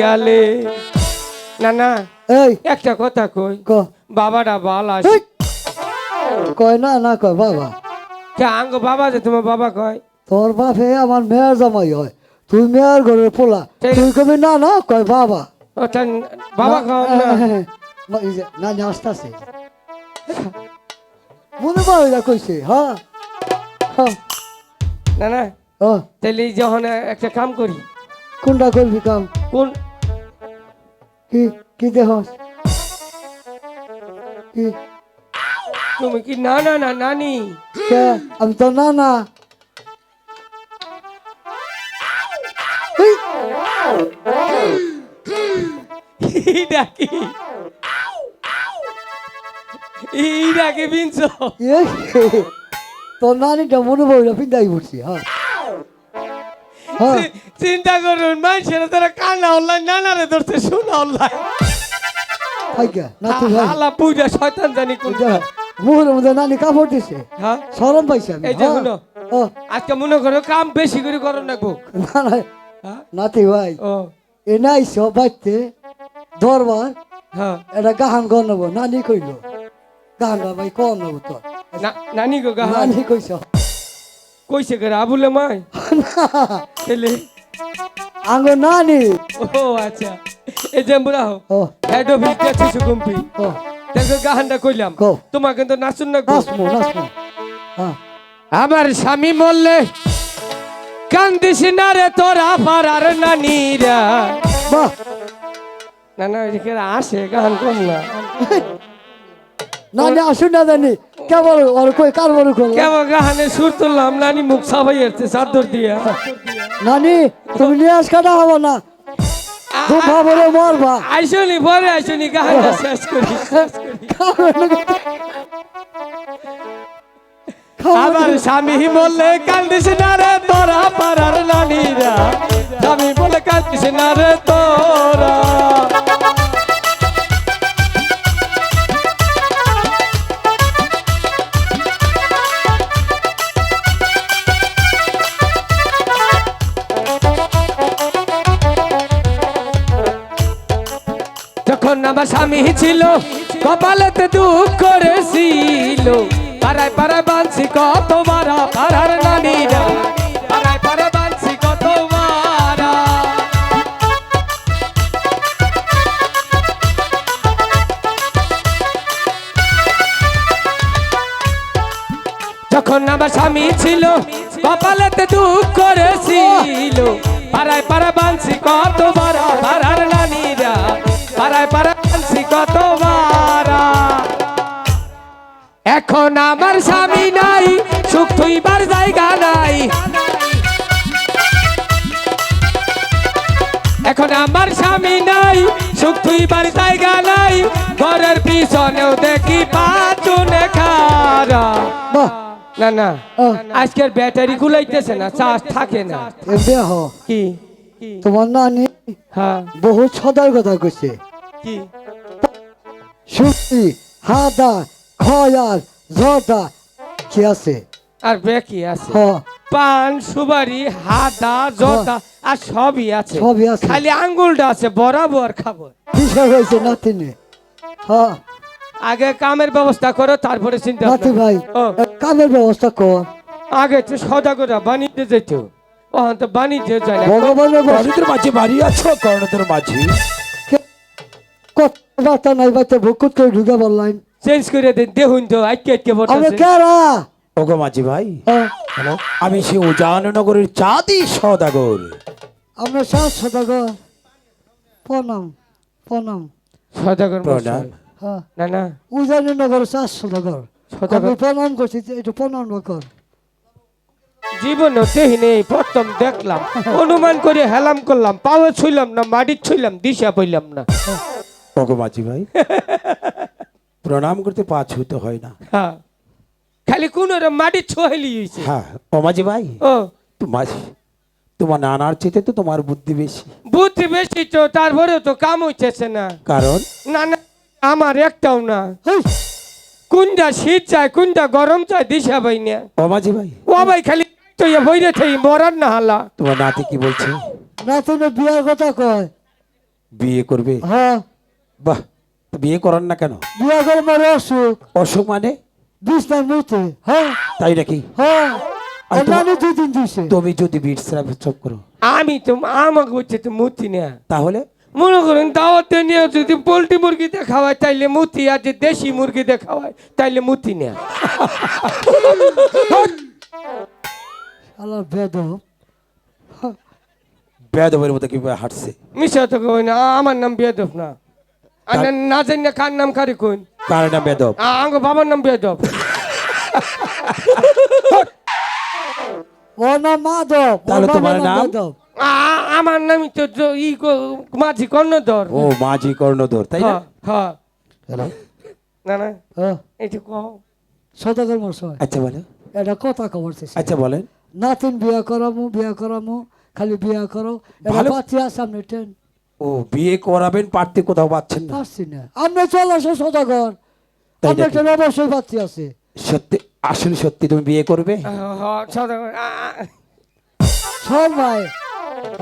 গেলে। না না এই। একটা কথা কই। ক। বাবাটা হেই! আসে কয় না না কয় বাবা। কে আঙ্গ বাবা যে তোমার বাবা কয়? তোর বাপে আমার মেয়ের জামাই হয়। তুই মেয়ের ঘরের পোলা। তুই কবি না না কয় বাবা। ওটা বাবা খাও না না? না আস্তে আস্তে মনে পাবে যা কইছে হ্যাঁ হ্যাঁ না না ও, তাহলে যখন একটা কাম করি। কোনটা করবি কাম? কোন কি কি দেহ কি? তুমি কি না না না নানি? কে? আমি তো না না এই, এইটা কি? এইটা কি বিনছ তোর নানিটা মনে পড়ল পিন্দাই পড়ছি হ্যাঁ। হ্যাঁ। চিন্তা করুন মানুষেরা তারা কান্না অনলাইন নানারে ধরতে শোনা অনলাইন থাইকা নাতি ভাই। হালা পূজা শয়তান জানি কোন। এটা মুখের মধ্যে নানি কাপড় দিছে। হ্যাঁ। সরম পাইছে আমি। এই যে হ্যাঁ। শুনো। আজকে মনে করো কাম বেশি করে করো নাকবো না না। হ্যাঁ। নাতি ভাই এ নাই সব বাইতে দরবার হ্যাঁ। এটা গাহান গন নেব নানি কইল। গাহানটা ভাই কম নেব তো না নানি গো গাহান। নানি কইছ। কইছে করে আবুলে মাই। আঙ্গ নানি ও আচ্ছা। এই যে বুড়া হো ও। হেড অফিস গেছে সুকুম্পি ও। দেখো গাহানটা কইলাম। কও। তোমার কিন্তু নাচুন না গো। নাচমো হ্যাঁ আমার স্বামী বললে কান্দিস না রে তোর তোরা পাড়ার নানিরা। বাহ। না না এদিকে আসে গান কম না। নানি আসুন না জানি কেবল ওর কই কার। বড় কল কেমন গাহানে সুর তুললাম নানি মুখ সাবাই এসছে চাদর দিয়া। নানি তুমি নিয়ে আস কাটা হব না। স্বামী বলে মরবা। আইসনি পরে আইসনি গাহানটা শেষ শেষ করি। আমার স্বামী বললে কান্দিস না রে তোরা পাড়ার নানিরা। স্বামী বলে কান্দিস না রে তোরা কপালেতে দুঃখ করেছিল পাড়ায় পাড়ায় বানছি কত মারা, পাড়ার নানিরা। যখন আমার স্বামী ছিল, কপালেতে দুঃখ করেছিল পাড়ায় পাড়ায় বানছি কত এখন আমার স্বামী নাই সুখ থইবার জায়গা নাই। এখন আমার স্বামী নাই সুখ থইবার জায়গা নাই। ঘরের পিছনেও দেখি পাচুনে খারা না না আজকের ব্যাটারি গুলাইতেছে না চার্জ থাকে না। দেহ। কি? তোমার নানি হ্যাঁ। বহুত সদার কথা কইছে। কি? সুতি হাদা খয়ার জর্দা কি আছে? আর বেকি আছে? পান সুপারি হাদা জর্দা আর সবই আছে। সবই আছে। খালি আঙ্গুলটা আছে বরাবর খাব। কিসে হয়েছে নাতিনে। হ্যাঁ আগে কামের ব্যবস্থা করো তারপরে চিন্তা নাতি ভাই কামের ব্যবস্থা কর। আগে তো সদা করে বাণিজ্য যেত। ওখান তো বাণিজ্য যায় না। ভগবানের কর্ণদের মাঝে বাড়ি আছো? কর্ণদের মাঝে। কথাবার্তা নাই বাইতে ভুকুত করে ঢুকে বললাম। চেঞ্জ করে দিন দেখুন তো আজকে আজকে আমি কেরা? ওগো মাঝি ভাই। হ্যাঁ, হ্যালো আমি সে উজাননগরের চাঁদি সদাগর আমরা সাত সদাগর প্রণাম প্রণাম। সদাগর প্রণাম। হ্যাঁ। না না। উজানি নগর সাত সদাগর সদাগর প্রণাম করছি একটু প্রণাম কর। জীবন দেহি নেই প্রথম দেখলাম। অনুমান করে হেলাম করলাম পাওয়া ছুইলাম না মাটি ছুইলাম দিশা পাইলাম না। ওগো মাঝি ভাই। প্রণাম করতে পা ছুতে হয় না। হ্যাঁ। খালি কোন মাটি ছোহাইলি হয়েছে হ্যাঁ ও মাঝি ভাই ও। তোমার তোমার নানার চেতে তো তোমার বুদ্ধি বেশি। বুদ্ধি বেশি তো তারপরেও তো কাম হইতেছে না। কারণ? না না আমার একটাও না। কোনটা শীত চায় কোনটা গরম চায় দিশা ভাই না। ও মাঝি ভাই। ও ভাই খালি তো বইরে থাই মরার না হালা। তোমার নাতি কি বলছে? না তুমি বিয়ার কথা কয়। বিয়ে করবে? হ্যাঁ। বাহ। বিয়ে করার না কেন? বিয়া করে মারে অসুখ। অসুখ মানে? হ্যাঁ। তাই নাকি? হ্যাঁ। তুমি যদি বিট স্রাব করো। আমি তো আমাকে হচ্ছে তো মুতি না। তাহলে? মনে করেন দাওয়াতে নিয়ে যদি পোলট্রি মুরগিতে খাওয়ায় তাইলে মুতি আর যে দেশি মুরগিতে খাওয়ায় তাইলে মুতি না। আল্লাহ বেদব। বেদবের মতো কীভাবে হাঁটছে? মিশা তো কই না আমার নাম বেদব না। আর না- না জানি না কার নাম কারি কোন কার না বেদব? আঙ্গ বাবার নাম বেদব। ও না মাধব তাহলে তোমার নাম? আমার নামই তো ই মাঝি কর্ণধর। ও মাঝি কর্ণধর তাই না? হ্যাঁ হ্যাঁ। হ্যালো? না না। হ্যাঁ। এটা কও। সদাগর মশাই আচ্ছা বলো। এটা কথা খবর আচ্ছা বলেন। নাতিন বিয়া করামু বিয়া করামু খালি বিয়া করো। এটা ভালো- সামনে ট্রেন ও বিয়ে করাবেন পারতে কোথাও পাচ্ছেন না। পারছি না। আমরা চলে আসো সদাগর। নাকি? ট্রেন অবশ্যই পাচ্ছি আছে। সত্যি আসলে সত্যি তুমি বিয়ে করবে? হ্যাঁ শর্মায়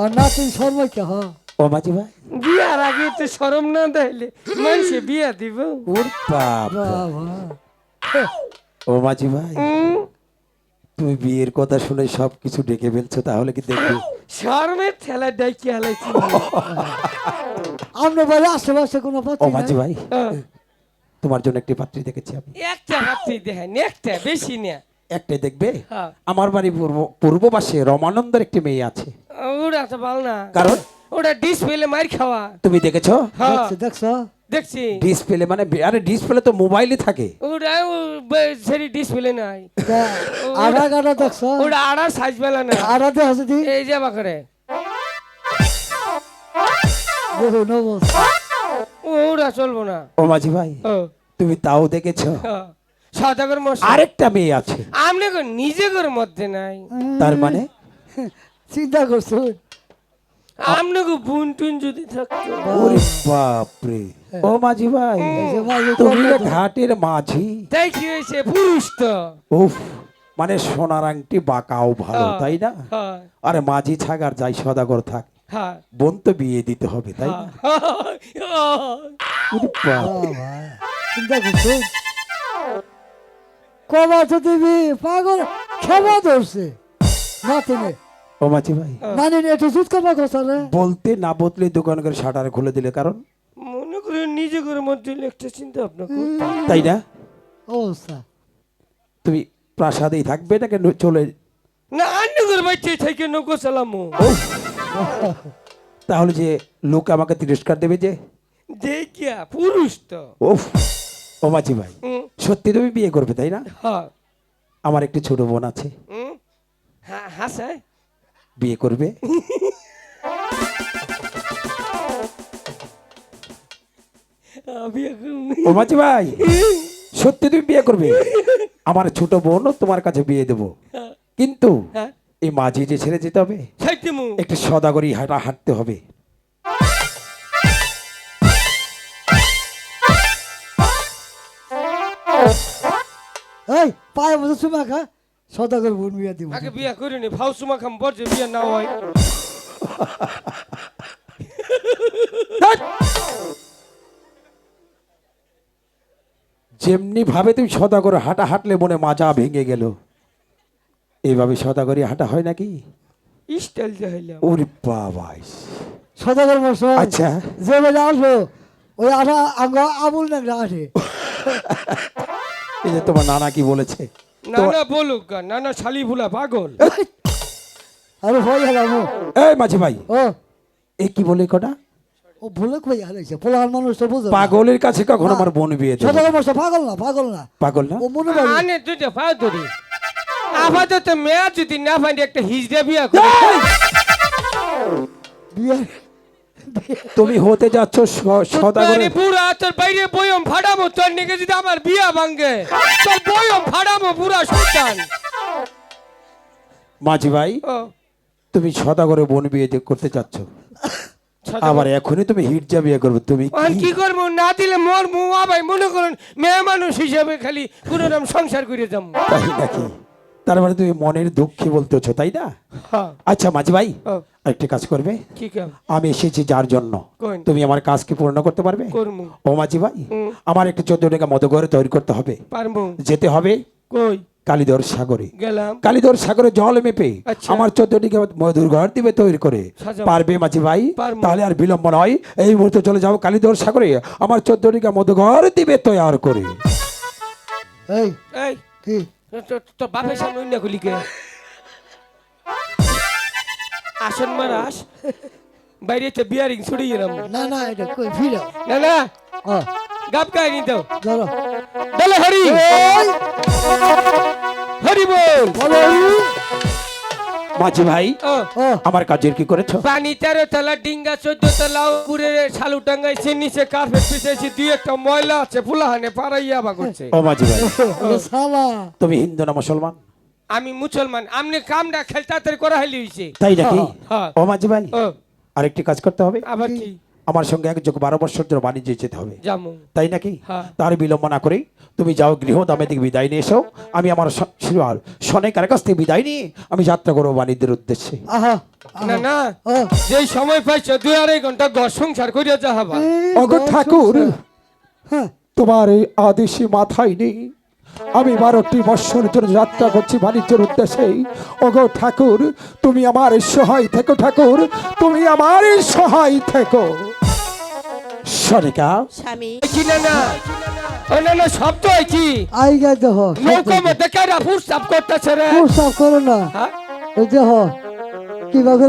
আর নাতিন শর্মাইকে হ? ও মাঝি ভাই। বিয়ার আগে তো সরম না দিলে মানুষে বিয়া দিব। ওর বাবা। ও মাঝি ভাই। তুমি বিয়ের কথা শুনে সব কিছু ডেকে ফেলছো তাহলে কি দেখবে? শরমের ঠেলা ডাইকি হালাইছি আমরা বাড়ি আশেপাশে কোনো ও মাঝি ভাই। তোমার জন্য একটি পাত্রী দেখেছি আমি। একটা হাতি দেখেন একটা বেশি না। একটাই দেখবে? হ্যাঁ। আমার বাড়ি পূর্ব পূর্ব পাশে রমানন্দের একটি মেয়ে আছে। ওরা তো ভালো না। কারণ? ওটা ডিসপ্লে মার খাওয়া। তুমি দেখেছ? হ্যাঁ। দেখছ দেখছ? ডিসপ্লে মানে আরে ডিসপ্লে তো মোবাইলে থাকে। ওটা সেরি ডিসপ্লে নাই। আড়া গাড়া দেখছ? ওটা আড়া সাইজ বেলা না আড়া দেখ যদি এই যাবা করে দেখো নব ওরা চলবো না। ও মাঝি ভাই ও। তুমি তাও দেখেছ। সদাগর মশাই। আরেকটা মেয়ে আছে। আমনে কো নিজে করে মধ্যে নাই। তার মানে? চিন্তা করছ? আমনে কো টুন যদি থাকতো ওরে বাপরে। ও মাঝি ভাই এই যে মাঝে তুমি। ঘাটের মাঝি। তাই কি হয়েছে? পুরুষ তো। উফ মানে সোনার আংটি বাঁকাও ভালো হ্যাঁ। তাই না? হ্যাঁ। আরে মাঝি ছাগার যাই সদাগর থাক। হ্যাঁ। বোন তো বিয়ে দিতে হবে তাই না? চিন্তা করছ? কবা তো তুমি? পাগল খেবা ধরছে। নাতিনে ও মাঝি ভাই। নানি একটু কাপা কথা রে বলতে না বললে দোকান করে শাটার খুলে দিলে কারণ? মনে করে নিজে করে মধ্যে একটা চিন্তা ভাবনা তাই না? অবস্থা তুমি প্রাসাদেই থাকবে নাকি চলে না অন্য করে বাচ্চা থেকে নৌকো চালামো উফ। তাহলে যে লোক আমাকে তিরস্কার দেবে যে? দেখিয়া পুরুষ তো। ওফ ও মাঝি ভাই হুম, সত্যি তুমি বিয়ে করবে তাই না? হ্যাঁ। আমার একটি ছোট বোন আছে। হুম, হ্যাঁ হাসে? বিয়ে করবে? ও মাঝি ভাই সত্যি তুমি বিয়ে করবে? আমার ছোট বোনও তোমার কাছে বিয়ে দেব। কিন্তু হ্যাঁ। এই মাঝি যে ছেড়ে যেতে হবে একটু সদাগরি হাঁটা হাঁটতে হবে। এই পায়ে খা সদাগর বোন বিয়া দিব। আগে বিয়া করিনি ফাউ সুমা খাম বলছে বিয়া না হয়। যেমনি ভাবে তুমি সদাগরে হাঁটা হাঁটলে মনে মাজা ভেঙে গেল। এইভাবে সদাগরি হাঁটা হয় নাকি? স্টাইল দেখাইলাম ওরে বাবা সদাগর মশাই আচ্ছা। যে বেলা আসো ওই আঠা আঙ্গ আবুল নাগরা আসে। এই যে তোমার নানা কি বলেছে? না না বলুক গা, না না শালি ভুলা পাগল। আরে ভয় হলাম ও। এই মাঝি ভাই ও। এ কি বলে কটা? ও ভুলে কই হারাইছে পোলার মানুষ তো বুঝো। পাগলের কাছে কখন আমার বোন বিয়ে দেবে। সদাগর মশাই পাগল না পাগল না। পাগল না? ও মনে পারে আনে দুটো পাও ধরি। আপাতত মেয়া যদি না পাই একটা হিজড়া বিয়া করে। বিয়ে তুমি হতে যাচ্ছ সদাগরে। পুরা তোর বাইরে বয়ম ফাড়াবো তোর নিকে যদি আমার বিয়া ভাঙ্গে তোর বয়ম ফাড়াবো পুরা সুলতান মাঝি ভাই তুমি সদাগরে বোন বিয়ে করতে চাচ্ছ আবার এখনই তুমি হিটজা বিয়ে করবে তুমি আর কি? করব? না দিলে মোর মুয়া ভাই মনে করুন মেয়ে মানুষ হিসাবে খালি কোন নাম সংসার করে যাব। তাই নাকি? তার মানে তুমি মনের দুঃখে বলতেছো তাই না? হ্যাঁ। আচ্ছা মাঝি ভাই ও, একটা কাজ করবে। আমি এসেছি যার জন্য। তুমি আমার কাজকে পূর্ণ করতে পারবে? ও মাঝি ভাই আমার একটা চোদ্দ টাকা মধুঘর তৈরি করতে হবে। যেতে হবে কই? কালীদর সাগরে। গেলাম। কালীদর সাগরে জল মেপে আচ্ছা। আমার চোদ্দ টিকা মধুর ঘর দিবে তৈরি করে। পারবে মাঝি ভাই? তাহলে আর বিলম্ব নয়। এই মুহূর্তে চলে যাও কালীদর সাগরে। আমার চোদ্দ টিকা মধুঘর দিবে তৈরি করে। এই। এই। কি? তো- তো বাপের সামনে অন্য গুলিকে আসন মারাস বাইরে তো বিয়ারিং ছড়িয়ে গেলাম না না এটা কই ফিরো না না। হ্যাঁ। গাপ গায়ে নি দাও ধরো। বলে হরি। হরি বল। বলো মাঝি ভাই ও ও। আমার কাজের কি করেছ? পানি তেরো তলা ডিঙ্গা চোদ্দ তলা উপরে শালু টাঙ্গাইছে নিচে কার্পেট পিছাইছে দুই একটা ময়লা আছে ফুলাহানে পাড়াইয়া বা করছে। ও মাঝি ভাই সালা। তুমি হিন্দু না মুসলমান? আমি মুসলমান আমনে কামটা খেলতাতের করা হইলি হইছে। তাই নাকি। ও মাঝি ভাই ও। আরেকটি কাজ করতে হবে। আবার কি? আমার সঙ্গে এক যোগ বারো বছর ধরে বাণিজ্যে যেতে হবে। তাই নাকি? হ্যাঁ। তার বিলম্ব না করে তুমি যাও গৃহ দামে থেকে বিদায় নিয়ে এসো। আমি আমার সনেকার কাছ থেকে বিদায় নিয়ে আমি যাত্রা করব বাণিজ্যের উদ্দেশ্যে। আহা না না। যে সময় পাইছো দুই আড়াই ঘণ্টা ঘর সংসার করিয়া যা হবা। এই অগো ঠাকুর হ্যাঁ। তোমার এই আদেশে মাথায় নেই। আমি বারোটি বৎসর ধরে যাত্রা করছি বাণিজ্যের উদ্দেশ্যে। ওগো ঠাকুর তুমি আমার সহায় থেকো ঠাকুর। তুমি আমার সহায় থেকো। সনিকা স্বামী। কি না না। না শব্দ হয় কি আই গে দেহ নৌকা মধ্যে কারা ফুস সাপ করতেছে রে? সব করো না। হ্যাঁ? ওই দেহ কীভাবে